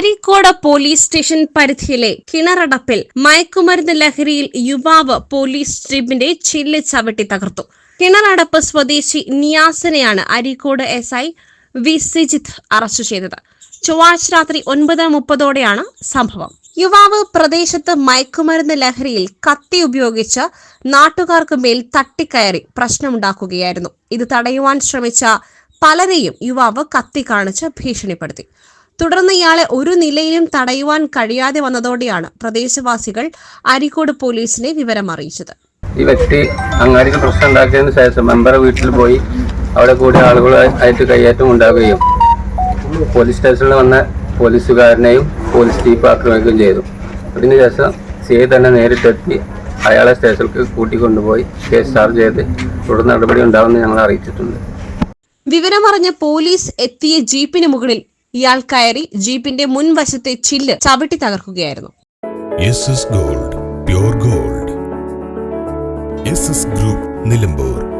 Areekode police station പരിധിയിലെ കിണറടപ്പിൽ മയക്കുമരുന്ന് ലഹരിയിൽ യുവാവ് പോലീസ് ജീപ്പിന്റെ ചില്ല് ചവിട്ടി തകർത്തു. കിണറടപ്പ് സ്വദേശി നിയാസിനെയാണ് Areekode S I V Sijith arrest ചെയ്തത്. ചൊവ്വാഴ്ച രാത്രി ഒൻപത് മുപ്പതോടെയാണ് സംഭവം. യുവാവ് പ്രദേശത്ത് മയക്കുമരുന്ന് ലഹരിയിൽ കത്തി ഉപയോഗിച്ച് നാട്ടുകാർക്ക് മേൽ തട്ടിക്കയറി പ്രശ്നമുണ്ടാക്കുകയായിരുന്നു. ഇത് തടയുവാൻ ശ്രമിച്ച പലരെയും യുവാവ് കത്തി കാണിച്ച് ഭീഷണിപ്പെടുത്തി. തുടർന്ന് ഇയാളെ ഒരു നിലയിലും തടയുവാൻ കഴിയാതെ വന്നതോടെയാണ് പ്രദേശവാസികൾ അരിക്കോട് പോലീസിനെ വിവരം അറിയിച്ചത് ഈ വ്യക്തി അങ്ങാടിക്ക് പ്രശ്നം ഉണ്ടാക്കിയതിന് ശേഷം മെമ്പറെ വീട്ടിൽ പോയി അവിടെ കൂടിയ ആളുകളായിട്ട് കൈയേറ്റം ഉണ്ടാവുകയും പോലീസ് സ്റ്റേഷനിൽ വന്ന പോലീസുകാരനെയും പോലീസ് ജീപ്പ് ആക്രമിക്കുകയും ചെയ്തു. അതിനുശേഷം സി ഐ തന്നെ നേരിട്ടെത്തി അയാളെ സ്റ്റേഷനിലേക്ക് കൂട്ടിക്കൊണ്ടുപോയി കേസ് ചാർജ് ചെയ്ത് തുടർ നടപടി ഉണ്ടാവുമെന്ന് ഞങ്ങൾ അറിയിച്ചിട്ടുണ്ട്. വിവരമറിഞ്ഞ പോലീസ് എത്തിയ ജീപ്പിന് മുകളിൽ ഇയാൾ കയറി ജീപ്പിന്റെ മുൻവശത്തെ ചില്ല് ചവിട്ടി തകർക്കുകയായിരുന്നു. Gold gold group Nilambur